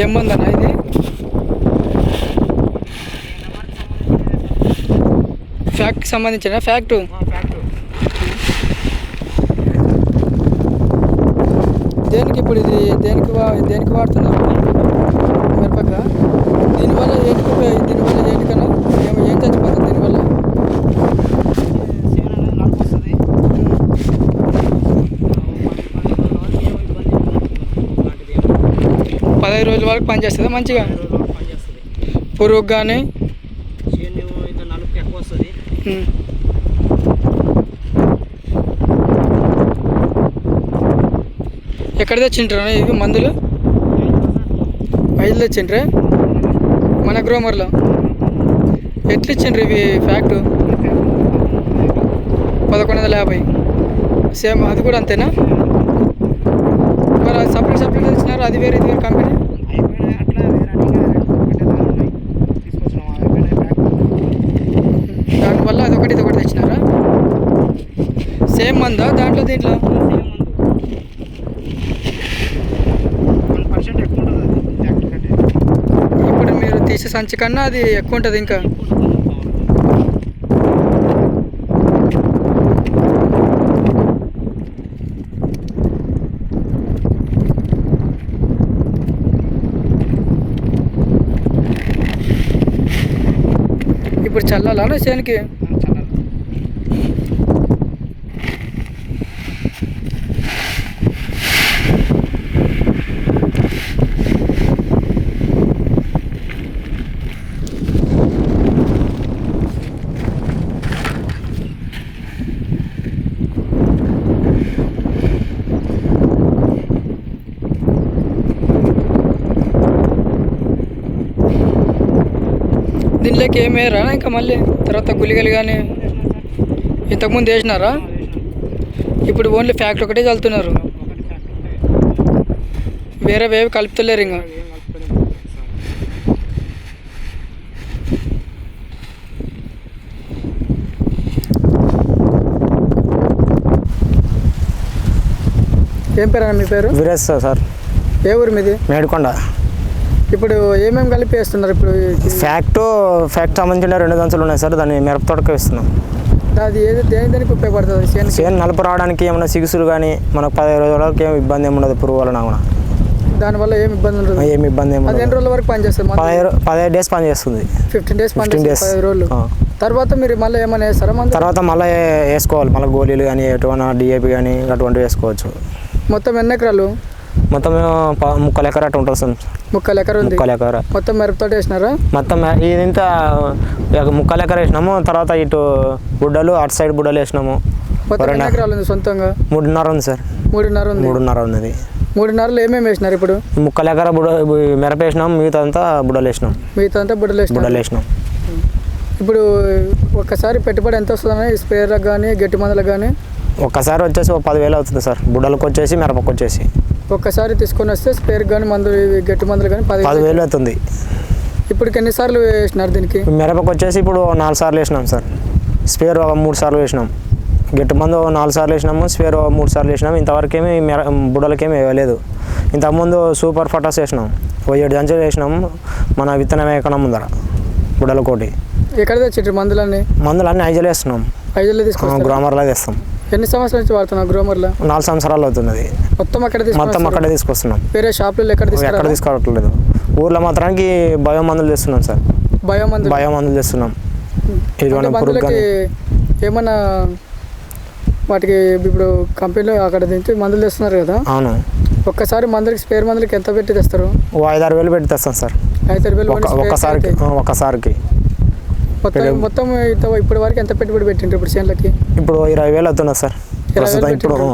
ఏం మందన్నా ఇది? ఫ్యాక్ట్కి సంబంధించిన? ఫ్యాక్టు దేనికి ఇప్పుడు ఇది? దేనికి దేనికి వాడుతున్నారు? మిరపక? దీనివల్ల ఏంటికి ఉపయోగ- దీనివల్ల ఏంటికన్నా ఏం ఏం చచ్చిపోతుంది దీనివల్ల పదహైదు రోజుల వరకు పనిచేస్తుంది మంచిగా పురుగు కానీ ఎక్కువ వస్తుంది ఎక్కడ తెచ్చింటారా ఇవి మందులు? ఐదు తెచ్చిండ్రే? మన గ్రోమర్లో. ఎట్లా ఇచ్చిండ్రు ఇవి ఫ్యాక్ట్? పదకొండు వందల యాభై. సేమ్ అది కూడా అంతేనా? మరి సపరేట్ సపరేట్ తెచ్చినారు? అది వేరే ఇది వేరే కంపెనీ అయిపోయినాయి అట్లా వేరే అన్ని ఒకటే దాంట్లో ఉన్నాయి తీసుకొచ్చినాం అయిపోయినాయి ప్యాక్ దానివల్ల అది ఒకటి ఇది ఒకటి తెచ్చినారా సేమ్ మందా? దాంట్లో దీంట్లో? ఇప్పుడు మీరు తీసే సంచి కన్నా అది ఎక్కువ ఉంటుంది ఇంకా. ఇప్పుడు చల్లాలా చేనికి దీనిలోకి ఏం వేయరా? ఇంకా మళ్ళీ తర్వాత గుళికలు కానీ ఇంతకుముందు వేసినారా? ఇప్పుడు ఓన్లీ ఫ్యాక్ట్ ఒకటే చల్లుతున్నారు. ఫ్యాక్టరీ వేరే వేవి కలుపుతలేరు ఇంకా. ఏం పేరు మీ పేరు? వీరేష్ సార్. ఏ ఊరు మీది? మేడికొండ. ఇప్పుడు ఏమేమి కలిపి వేస్తున్నారు ఇప్పుడు ఫ్యాక్ట్ ఫ్యాక్ట్ సంబంధించిన రెండు దంచులు ఉన్నాయి సార్ దాన్ని మిరప తోటకే ఇస్తున్నాం అది ఏది దేని దేనికి ఉపయోగపడుతుంది? చేనుకి? చేను నలుపు రావడానికి ఏమైనా సిగుసులు కానీ మనకు పదిహేను రోజుల వరకు ఏమి ఇబ్బంది ఏమి ఉండదు పురుగు వలన కూడా. దానివల్ల ఏమి ఇబ్బంది ఉండదు? ఏమి ఇబ్బంది ఏమి ఉండదు. రోజుల వరకు పనిచేస్తుంది పదిహేను పదిహేడు డేస్ పని చేస్తుంది. ఫిఫ్టీన్ డేస్ ఫిఫ్టీన్ పనిచేస్తుంది డేస్ పదిహేను రోజులు. తర్వాత మీరు మళ్ళీ ఏమైనా వేస్తారా మందు? తర్వాత మళ్ళీ వేసుకోవాలి. మళ్ళీ గోళీలు కానీ ఎటువంటి డిఏపి కానీ అటువంటివి వేసుకోవచ్చు. మొత్తం ఎన్ని ఎకరాలు? మొత్తం ముక్కలు ఎకర అట్లా ఉంటుంది సార్. ముక్కలు ఎకర ఉంది. ముక్కలు ఎకర. మొత్తం మిరపతోటి వేసినారా? మొత్తం ఇదింత ముక్కలు ఎకర వేసినాము తర్వాత ఇటు బుడ్డలు అటు సైడ్ బుడ్డలు వేసినాము. ఉంది సొంతంగా? మూడున్నర ఉంది సార్. మూడున్నర ఉంది. మూడున్నర ఉన్నది. మూడున్నరలో ఏమేమి వేసినారు ఇప్పుడు? ముక్కలు ఎకర బుడ మిరప వేసినాం మిగతా అంతా బుడలు వేసినాం మిగతా అంతా వేసినారు? బుడలు వేసినాం ఇప్పుడు ఒక్కసారి పెట్టుబడి ఎంత వస్తుందని స్ప్రేయర్లకు కానీ గట్టి మందులకు కానీ ఒక్కసారి వచ్చేసి ఒక పదివేలు అవుతుంది సార్. బుడ్డలకు వచ్చేసి మిరపకు వచ్చేసి. ఒక్కసారి తీసుకొని వస్తే స్ప్రేయర్ కానీ మందు గట్టి మందులు కానీ పది పదివేలు అవుతుంది. ఇప్పటికి ఎన్నిసార్లు వేసినారు దీనికి? మిరపకు వచ్చేసి ఇప్పుడు నాలుగు సార్లు వేసినాం సార్. స్పేర్ ఒక మూడు సార్లు వేసినాం. గట్టి మందు నాలుగు సార్లు వేసినాము స్పేర్ ఒక మూడు సార్లు వేసినాం ఇంతవరకేమి మిర బుడలకేమి వేయలేదు. ఇంతకుముందు సూపర్ ఫటాస్ వేసినాం. ఓ ఏడు దంచులు వేసినాం మన విత్తనం వేయకుండా ముందర బుడలకోటి. ఎక్కడ తెచ్చిండ్రు మందులన్నీ? మందులు అన్నీ ఐజలు వేస్తున్నాం. ఐదులో తీసుకొస్తారు? గ్రామర్లో వేస్తాం. ఎన్ని సంవత్సరాల నుంచి వాడుతున్నావు గ్రోమర్లో? నాలుగు సంవత్సరాలు అవుతున్నది. మొత్తం అక్కడ మొత్తం అక్కడే తీసుకొస్తున్నాం. వేరే షాపులలో ఎక్కడ ఎక్కడ తీసుకోవట్లేదు. ఊర్లో మాత్రానికి బయో మందులు తెస్తున్నాం సార్ బయో మందులు బయో మందులు కానీ ఏమన్నా వాటికి ఇప్పుడు కంపెనీలో అక్కడ నుంచి మందులు తెస్తున్నారు కదా? అవును. ఒక్కసారి మందులకి స్పేర్ మందులకి ఎంత పెట్టి తెస్తారు? ఓ ఐదు ఆరు వేలు పెట్టి తెస్తాం సార్. ఐదు వేలు ఒక ఒక్కసారికి ఒక్కసారికి. మొత్తం. మొత్తం ఇప్పటి వరకు ఎంత పెట్టుబడి పెట్టిండ్రు ఇప్పుడు చేనులకి? ఇప్పుడు ఇరవై వేలు అవుతున్నది సార్. ప్రస్తుతం ఇప్పుడు.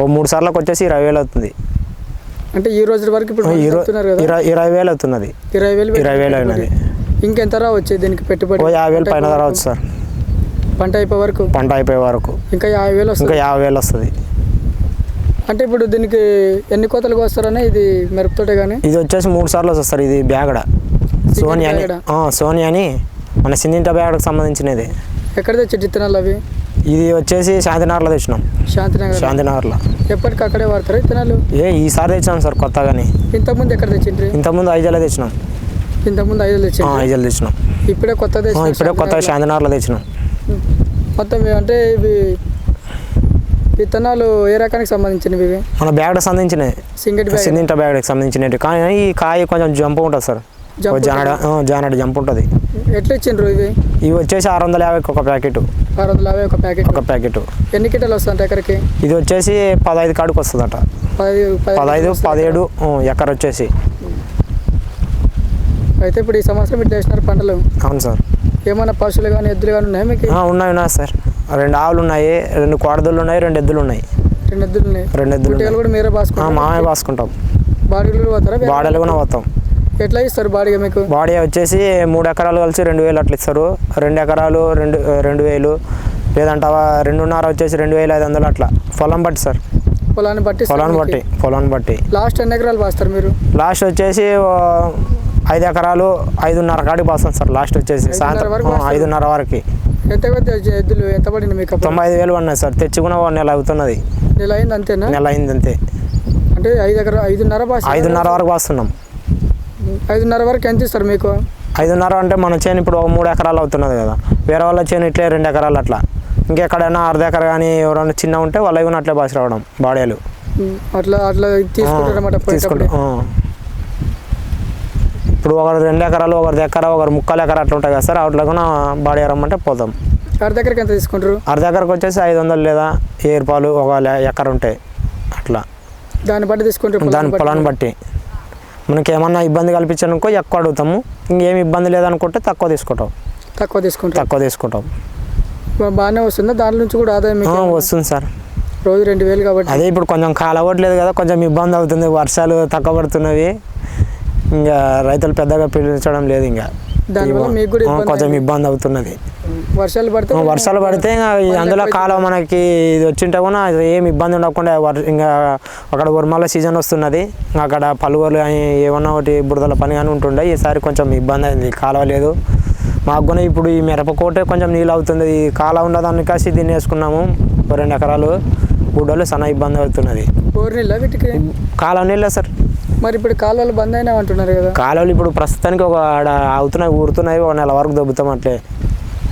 ఓ మూడు సార్లకు వచ్చేసి ఇరవై వేలు అవుతుంది. అంటే ఈ రోజు వరకు ఇప్పుడు ఇరవై వేలు అవుతున్నది. ఇరవై వేలు ఇరవై వేలు పెట్టుబడి. ఇంకెంత రావచ్చు దీనికి పెట్టుబడి? యాభై వేలు పైన రావచ్చు సార్. పంట అయిపోయే వరకు? పంట అయిపోయే వరకు. ఇంకా యాభై వేలు ఇంకా వస్తుంది యాభై వేలు వస్తుంది. అంటే ఇప్పుడు దీనికి ఎన్ని కోతలకు వస్తారని ఇది మిరపతోటే కానీ ఇది వచ్చేసి మూడు సార్లు వస్తుంది సార్ ఇది బ్యాగడ. సోని అని బ్యాగడ. ఆ, సోని అని మన సిన్నింట బ్యాగడకు సంబంధించినది. ఎక్కడ తెచ్చి విత్తనాలు అవి? ఇది వచ్చేసి శాంతినగర్లో తెచ్చినాం. శాంతినగర్ శాంతినగర్లో. ఎప్పటికి అక్కడే వాడతారు విత్తనాలు ఏ ఈసారి తెచ్చినాం సార్ కొత్తగాని. ఇంతకుముందు ఎక్కడ తెచ్చిండ్రి? ఇంతకుముందు ఐజాలో తెచ్చినాం. ఇంతకుముందు ఐదు ఆ, తెచ్చిండ్రి ఐజాలో తెచ్చినాం. ఇప్పుడే కొత్త తెచ్చిన ఇప్పుడే కొత్త శాంతినగర్లో? తెచ్చినాం. మొత్తం అంటే ఇవి విత్తనాలు ఏ రకానికి సంబంధించినవి ఇవి? మన బ్యాగ్ సంబంధించినవి. సింగటి బ్యాగ్. సిమెంట్ బ్యాగ్కి సంబంధించినవి. కానీ ఈ కాయ కొంచెం జంప్ ఉంటుంది సార్. జానడ జానడ జంప్ ఉంటుంది. ఎట్లా ఇచ్చిండ్రు ఇవి? ఇవి వచ్చేసి ఆరు వందల యాభైకి ఒక ప్యాకెట్. ఆరు వందల యాభై ఒక ప్యాకెట్. ఒక ప్యాకెట్. ఎన్ని కిటలు వస్తుందంట ఎకరికి? ఇది వచ్చేసి పదహైదు కాడికి వస్తుందట. పదహైదు. పదిహేడు ఎకర వచ్చేసి. అయితే ఇప్పుడు ఈ సంవత్సరం ఇట్లా వేసినారు పంటలు. అవును సార్. ఏమైనా పశువులు కానీ ఎద్దులు కానీ ఉన్నాయా మీకు? ఉన్నాయి ఉన్నాయి సార్. రెండు ఆవులు ఉన్నాయి రెండు కోడదులు ఉన్నాయి రెండు ఎద్దులు ఉన్నాయి. రెండు ఎద్దులు ఉన్నాయి. రెండు ఎద్దులు కూడా మీరే ఆ, బాసుకుంటారు? మామే పాసుకుంటాం బాడీలు కూడా పోతారా? బాడీలు కూడా పోతాం. ఎట్లా ఇస్తారు బాడీగా మీకు? బాడీ వచ్చేసి మూడు ఎకరాలు కలిసి రెండు వేలు అట్లా ఇస్తారు. రెండు ఎకరాలు రెండు రెండు వేలు. లేదంటే రెండున్నర వచ్చేసి రెండు వేలు ఐదు వందలు అట్లా. పొలం బట్టి సార్. పొలాన్ని బట్టి పొలాన్ని. బట్టి పొలాన్ని బట్టి. లాస్ట్ ఎన్ని ఎకరాలు పాస్తారు మీరు? లాస్ట్ వచ్చేసి ఐదు ఎకరాలు ఐదున్నర కాడికి పాస్తాం సార్. లాస్ట్ వచ్చేసి సాయంత్రం. ఐదున్నర వరకు. ఎంత పెద్ద ఎద్దులు ఎంత పడింది మీకు తొంభై ఐదు వేలు ఉన్నాయి సార్. తెచ్చుకున్న నెల అవుతున్నది. నెల అయింది అంతేనా? నెల అయింది అంతే. అంటే ఐదు ఎకరా ఐదున్నర ఐదున్నర వరకు పాస్తున్నాం ఐదున్నర వరకు ఎంత ఇస్తారు మీకు? ఐదున్నర అంటే మన చేను ఇప్పుడు ఒక మూడు ఎకరాలు అవుతున్నది కదా. వేరే వాళ్ళ చేను ఇట్లే రెండు ఎకరాలు అట్లా. ఇంకెక్కడైనా అర్ధ ఎకర కానీ ఎవరైనా చిన్న ఉంటే వాళ్ళ కూడా అట్లే బాసి రావడం బాడీలు. అట్లా అట్లా తీసుకుంటారన్నమాట. ఇప్పుడు ఒకరు రెండు ఎకరాలు ఒకరి ఎకర ఒకరు ముక్కలు ఎకర అట్లా ఉంటాయి కదా సార్ అట్లా కూడా బాడీ రమ్మంటే పోతాం. అర్ధ దగ్గరికి ఎంత తీసుకుంటారు? అర్ధ ఎకరకు వచ్చేసి ఐదు వందలు లేదా ఏ రూపాయలు ఒక ఎకర ఉంటాయి అట్లా. దాన్ని బట్టి తీసుకుంటారు దాని పొలాన్ని బట్టి. మనకి ఏమన్నా ఇబ్బంది కల్పించనుకో ఎక్కువ అడుగుతాము. ఇంకేం ఇబ్బంది లేదనుకుంటే తక్కువ తీసుకుంటాం. తక్కువ తీసుకుంటారు తక్కువ తీసుకుంటాం. బాగానే వస్తుందా? దాని నుంచి కూడా ఆదాయం వస్తుంది సార్. రోజు రెండు వేలు కాబట్టి. అదే ఇప్పుడు కొంచెం కాలవట్లేదు కదా కొంచెం ఇబ్బంది అవుతుంది. వర్షాలు తక్కువ పడుతున్నవి ఇంకా రైతులు పెద్దగా పిలిచడం లేదు ఇంకా. కొంచెం. ఇబ్బంది అవుతున్నది. వర్షాలు పడితే వర్షాలు పడితే ఇంకా అందులో కాలం మనకి ఇది వచ్చింటే కూడా అది ఏం ఇబ్బంది ఉండకుండా ఇంకా అక్కడ ఉర్మాల సీజన్ వస్తున్నది. ఇంకా అక్కడ పలువురు కానీ ఏమన్నా ఒకటి బురదల పని కానీ ఉంటుండే ఈసారి కొంచెం ఇబ్బంది అయింది. కాలువ లేదు. మాకు కూడా ఇప్పుడు ఈ మిరపకోటే కొంచెం నీళ్ళు అవుతుంది. ఈ కాలువ ఉండదాన్ని కాసి దీన్ని వేసుకున్నాము రెండు ఎకరాలు బుడ్డలు చాలా ఇబ్బంది అవుతున్నది. వీటికి? కాలువ నీళ్ళే సార్. మరి ఇప్పుడు కాలువలు బంద్ అయినా అంటున్నారు కదా. కాలువలు ఇప్పుడు ప్రస్తుతానికి ఒక ఆడ అవుతున్నాయి ఊరుతున్నాయి ఒక నెల వరకు దొబ్బుతాం అట్లే.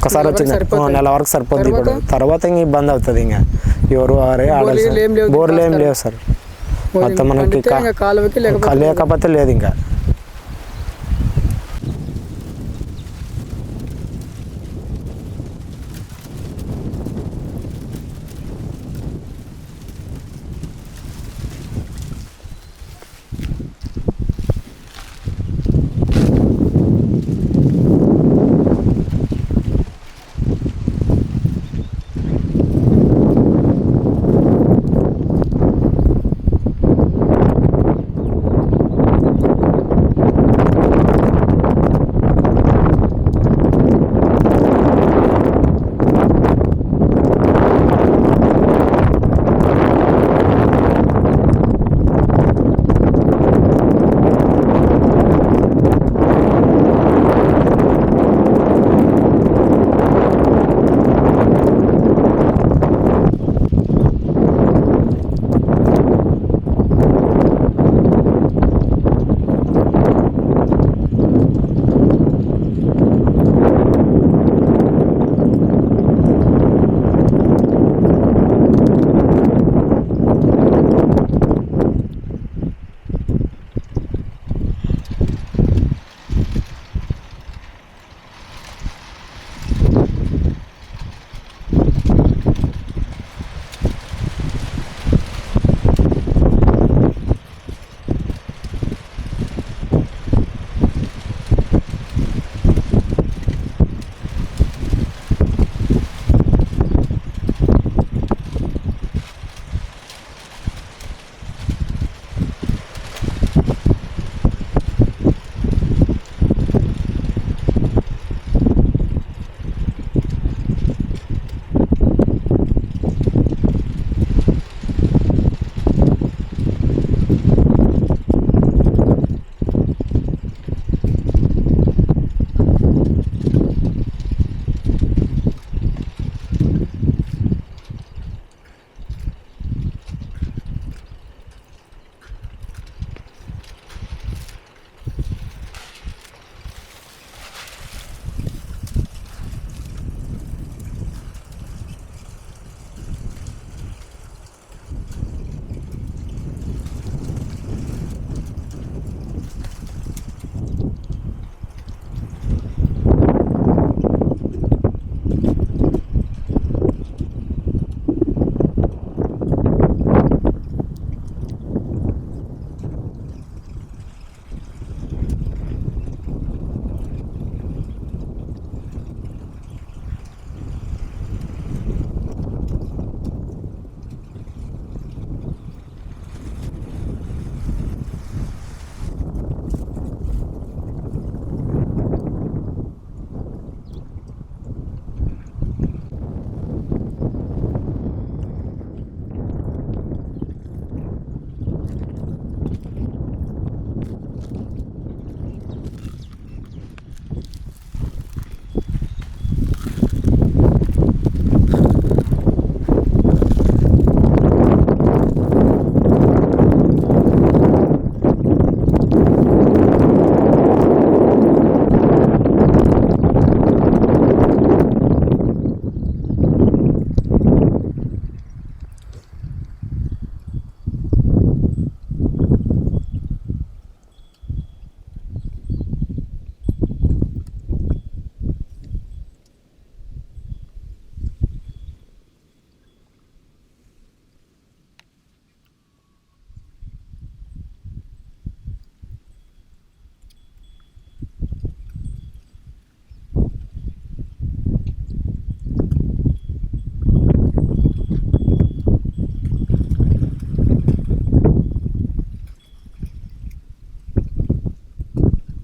ఒకసారి నెల వరకు వచ్చింది సరిపోతాయి. ఆ, నెల వరకు సరిపోద్ది ఇప్పుడు తర్వాత? తర్వాత ఇంకా ఇబ్బంది అవుతుంది ఇంకా ఎవరు వారే బోర్లు ఆడాలి ఏం లేవు, బోర్లు ఏం కాస్తారు. లేవు సార్ మొత్తం మనకి పండితే కా- ఇంకా కాలువకి కా- లేకపోతే లేకపోతే లేదు ఇంకా